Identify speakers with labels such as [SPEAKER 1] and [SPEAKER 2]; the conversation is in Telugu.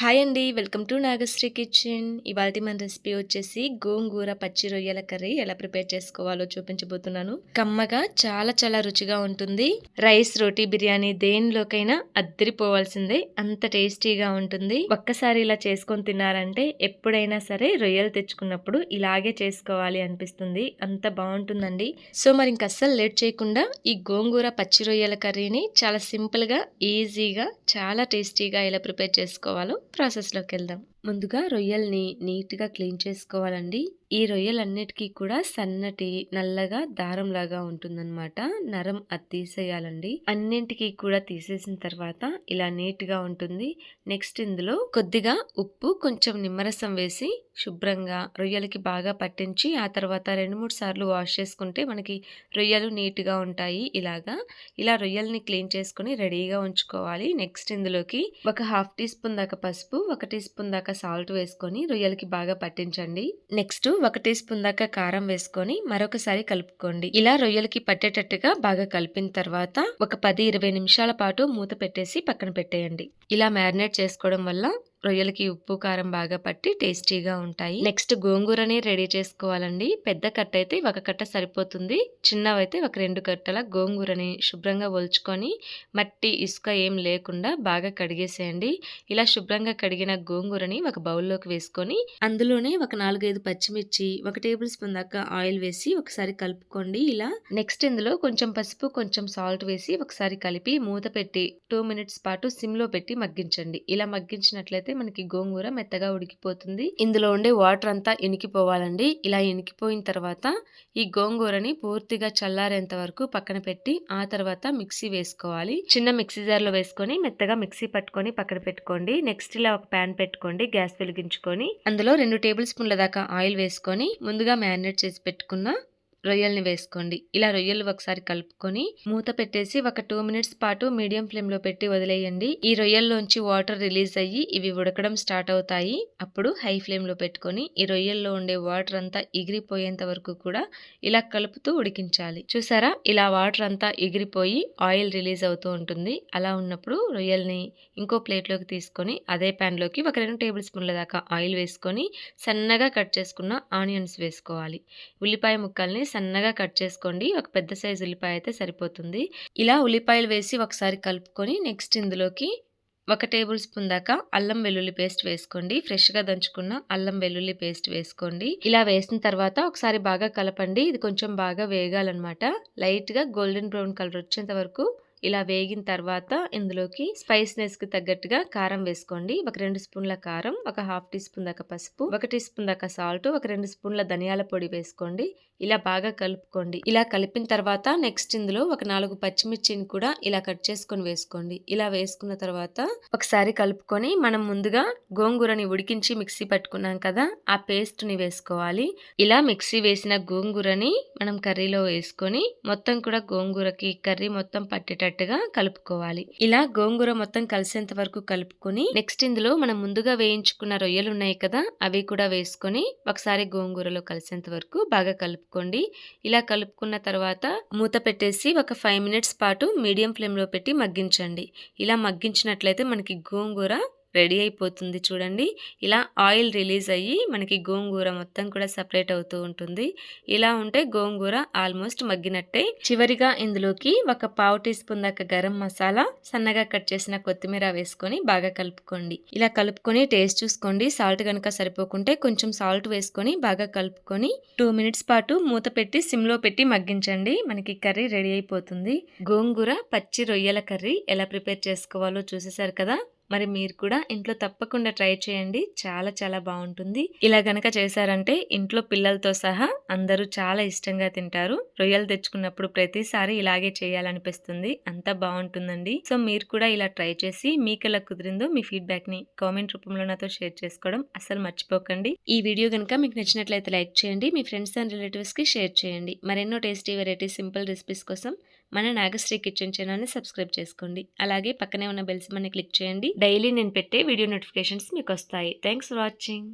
[SPEAKER 1] హాయ్ అండి. Welcome to Nagasri kitchen. ఇవాళ మన రెసిపీ వచ్చేసి గోంగూర పచ్చి రొయ్యల కర్రీ ఎలా ప్రిపేర్ చేసుకోవాలో చూపించబోతున్నాను. కమ్మగా చాలా చాలా రుచిగా ఉంటుంది. రైస్ రోటీ బిర్యానీ దేనిలోకైనా అద్దరిపోవాల్సిందే అంత టేస్టీగా ఉంటుంది. ఒక్కసారి ఇలా చేసుకొని తిన్నారంటే ఎప్పుడైనా సరే రొయ్యలు తెచ్చుకున్నప్పుడు ఇలాగే చేసుకోవాలి అనిపిస్తుంది. అంత బాగుంటుందండి. సో మరి ఇంక అస్సలు లేట్ చేయకుండా ఈ గోంగూర పచ్చి రొయ్యల కర్రీని చాలా సింపుల్గా ఈజీగా చాలా టేస్టీగా ఎలా ప్రిపేర్ చేసుకోవాలో ప్రాసెస్లోకి వెళ్దాం ముందుగా రొయ్యల్ని నీట్గా క్లీన్ చేసుకోవాలండి. ఈ రొయ్యలన్నిటికీ కూడా సన్నటి నల్లగా దారంలాగా ఉంటుందన్నమాట. నరం అది తీసేయాలండి. అన్నింటికి కూడా తీసేసిన తర్వాత ఇలా నీట్గా ఉంటుంది. నెక్స్ట్ ఇందులో కొద్దిగా ఉప్పు కొంచెం నిమ్మరసం వేసి శుభ్రంగా రొయ్యలకి బాగా పట్టించి ఆ తర్వాత రెండు మూడు సార్లు వాష్ చేసుకుంటే మనకి రొయ్యలు నీట్గా ఉంటాయి ఇలాగా. ఇలా రొయ్యల్ని క్లీన్ చేసుకుని రెడీగా ఉంచుకోవాలి. నెక్స్ట్ ఇందులోకి ఒక హాఫ్ టీ స్పూన్ దాకా పసుపు ఒక టీ స్పూన్ దాకా సాల్ట్ వేసుకొని రొయ్యలకి బాగా పట్టించండి. నెక్స్ట్ ఒక టీ స్పూన్ దాకా కారం వేసుకొని మరొకసారి కలుపుకోండి. ఇలా రొయ్యలకి పట్టేటట్టుగా బాగా కలిపిన తర్వాత ఒక పది ఇరవై నిమిషాల పాటు మూత పెట్టేసి పక్కన పెట్టేయండి. ఇలా మ్యారినేట్ చేసుకోవడం వల్ల రొయ్యలకి ఉప్పు కారం బాగా పట్టి టేస్టీగా ఉంటాయి. నెక్స్ట్ గోంగూరని రెడీ చేసుకోవాలండి. పెద్ద కట్ట అయితే ఒక కట్ట సరిపోతుంది. చిన్నవైతే ఒక రెండు కట్టల గోంగూరని శుభ్రంగా ఒలుచుకొని మట్టి ఇసుక ఏం లేకుండా బాగా కడిగేసేయండి. ఇలా శుభ్రంగా కడిగిన గోంగూరని ఒక బౌల్లోకి వేసుకొని అందులోనే ఒక నాలుగైదు పచ్చిమిర్చి ఒక టేబుల్ స్పూన్ దాకా ఆయిల్ వేసి ఒకసారి కలుపుకోండి. ఇలా నెక్స్ట్ ఇందులో కొంచెం పసుపు కొంచెం సాల్ట్ వేసి ఒకసారి కలిపి మూత పెట్టి టూ మినిట్స్ పాటు సిమ్లో పెట్టి మగ్గించండి. ఇలా మగ్గించినట్లయితే అయితే మనకి గోంగూర మెత్తగా ఉడికిపోతుంది. ఇందులో ఉండే వాటర్ అంతా ఎనికిపోవాలండి ఇలా ఎనికిపోయిన తర్వాత ఈ గోంగూరని పూర్తిగా చల్లారేంత వరకు పక్కన పెట్టి ఆ తర్వాత మిక్సీ వేసుకోవాలి. చిన్న మిక్సీ జార్లో వేసుకొని మెత్తగా మిక్సీ పట్టుకొని పక్కన పెట్టుకోండి. నెక్స్ట్ ఇలా ఒక ప్యాన్ పెట్టుకోండి గ్యాస్ వెలిగించుకొని. అందులో రెండు టేబుల్ స్పూన్ల దాకా ఆయిల్ వేసుకొని ముందుగా మ్యారినేట్ చేసి పెట్టుకున్న రొయ్యల్ని వేసుకోండి. ఇలా రొయ్యలు ఒకసారి కలుపుకొని మూత పెట్టేసి ఒక టూ మినిట్స్ పాటు మీడియం ఫ్లేమ్లో పెట్టి వదిలేయండి. ఈ రొయ్యల్లోంచి వాటర్ రిలీజ్ అయ్యి ఇవి ఉడకడం స్టార్ట్ అవుతాయి. అప్పుడు హై ఫ్లేమ్లో పెట్టుకొని ఈ రొయ్యల్లో ఉండే వాటర్ అంతా ఎగిరిపోయేంత వరకు కూడా ఇలా కలుపుతూ ఉడికించాలి. చూసారా? ఇలా వాటర్ అంతా ఎగిరిపోయి ఆయిల్ రిలీజ్ అవుతూ ఉంటుంది. అలా ఉన్నప్పుడు రొయ్యల్ని ఇంకో ప్లేట్లోకి తీసుకొని అదే లోకి ఒక రెండు టేబుల్ స్పూన్ల దాకా ఆయిల్ వేసుకొని సన్నగా కట్ చేసుకున్న ఆనియన్స్ వేసుకోవాలి. ఉల్లిపాయ ముక్కల్ని సన్నగా కట్ చేసుకోండి. ఒక పెద్ద సైజు ఉల్లిపాయ అయితే సరిపోతుంది. ఇలా ఉల్లిపాయలు వేసి ఒకసారి కలుపుకొని నెక్స్ట్ ఇందులోకి ఒక టేబుల్ స్పూన్ దాకా అల్లం వెల్లుల్లి పేస్ట్ వేసుకోండి. ఫ్రెష్గా దంచుకున్న అల్లం వెల్లుల్లి పేస్ట్ వేసుకోండి. ఇలా వేసిన తర్వాత ఒకసారి బాగా కలపండి. ఇది కొంచెం బాగా వేగాలన్నమాట. లైట్గా గోల్డెన్ బ్రౌన్ కలర్ వచ్చేంత వరకు ఇలా వేగిన తర్వాత ఇందులోకి స్పైస్నెస్కి తగ్గట్టుగా కారం వేసుకోండి. ఒక రెండు స్పూన్ల కారం ఒక హాఫ్ టీ స్పూన్ దాకా పసుపు ఒక టీ స్పూన్ దాకా సాల్ట్ ఒక రెండు స్పూన్ల ధనియాల పొడి వేసుకోండి. ఇలా బాగా కలుపుకోండి. ఇలా కలిపిన తర్వాత నెక్స్ట్ ఇందులో ఒక నాలుగు పచ్చిమిర్చిని కూడా ఇలా కట్ చేసుకొని వేసుకోండి. ఇలా వేసుకున్న తర్వాత ఒకసారి కలుపుకొని మనం ముందుగా గోంగూరని ఉడికించి మిక్సీ పట్టుకున్నాం కదా ఆ పేస్ట్ని వేసుకోవాలి. ఇలా మిక్సీ వేసిన గోంగూరని మనం కర్రీలో వేసుకొని మొత్తం కూడా గోంగూరకి కర్రీ మొత్తం పట్టేటట్టు పట్టేటట్టుగా కలుపుకోవాలి. ఇలా గోంగూర మొత్తం కలిసేంత వరకు కలుపుకొని నెక్స్ట్ ఇందులో మనం ముందుగా వేయించుకున్న రొయ్యలు ఉన్నాయి కదా అవి కూడా వేసుకొని ఒకసారి గోంగూరలో కలిసేంత వరకు బాగా కలుపుకోండి. ఇలా కలుపుకున్న తర్వాత మూత పెట్టేసి ఒక ఫైవ్ మినిట్స్ పాటు మీడియం ఫ్లేమ్లో పెట్టి మగ్గించండి. ఇలా మగ్గించినట్లయితే మనకి గోంగూర రెడీ అయిపోతుంది చూడండి. ఇలా ఆయిల్ రిలీజ్ అయ్యి మనకి గోంగూర మొత్తం కూడా సపరేట్ అవుతూ ఉంటుంది. ఇలా ఉంటే గోంగూర ఆల్మోస్ట్ మగ్గినట్టే. చివరిగా ఇందులోకి ఒక పావు టీ స్పూన్ దాకా గరం మసాలా సన్నగా కట్ చేసిన కొత్తిమీర వేసుకొని బాగా కలుపుకోండి. ఇలా కలుపుకొని టేస్ట్ చూసుకోండి. సాల్ట్ కనుక సరిపోకుంటే కొంచెం సాల్ట్ వేసుకొని బాగా కలుపుకొని టూ మినిట్స్ పాటు మూత పెట్టి సిమ్లో పెట్టి మగ్గించండి. మనకి కర్రీ రెడీ అయిపోతుంది. గోంగూర పచ్చి రొయ్యల కర్రీ ఎలా ప్రిపేర్ చేసుకోవాలో చూసేసారు కదా? మరి మీరు కూడా ఇంట్లో తప్పకుండా ట్రై చేయండి. చాలా చాలా బాగుంటుంది. ఇలా గనక చేశారంటే ఇంట్లో పిల్లలతో సహా అందరూ చాలా ఇష్టంగా తింటారు. రొయ్యలు తెచ్చుకున్నప్పుడు ప్రతిసారి ఇలాగే చేయాలనిపిస్తుంది. అంత బాగుంటుందండి. సో మీరు కూడా ఇలా ట్రై చేసి మీకు ఎలా కుదిరిందో మీ ఫీడ్బ్యాక్ని కామెంట్ రూపంలో నాతో షేర్ చేసుకోవడం అసలు మర్చిపోకండి. ఈ వీడియో కనుక మీకు నచ్చినట్లయితే లైక్ చేయండి. మీ ఫ్రెండ్స్ అండ్ రిలేటివ్స్కి షేర్ చేయండి. మరెన్నో టేస్టీ వెరైటీ సింపుల్ రెసిపీస్ కోసం మన నాగశ్రీ కిచెన్ ఛానల్ని సబ్స్క్రైబ్ చేసుకోండి. అలాగే పక్కనే ఉన్న బెల్స్ మన క్లిక్ చేయండి. డైలీ నేను పెట్టే వీడియో నోటిఫికేషన్స్ మీకు వస్తాయి థ్యాంక్స్ ఫర్ వాచింగ్.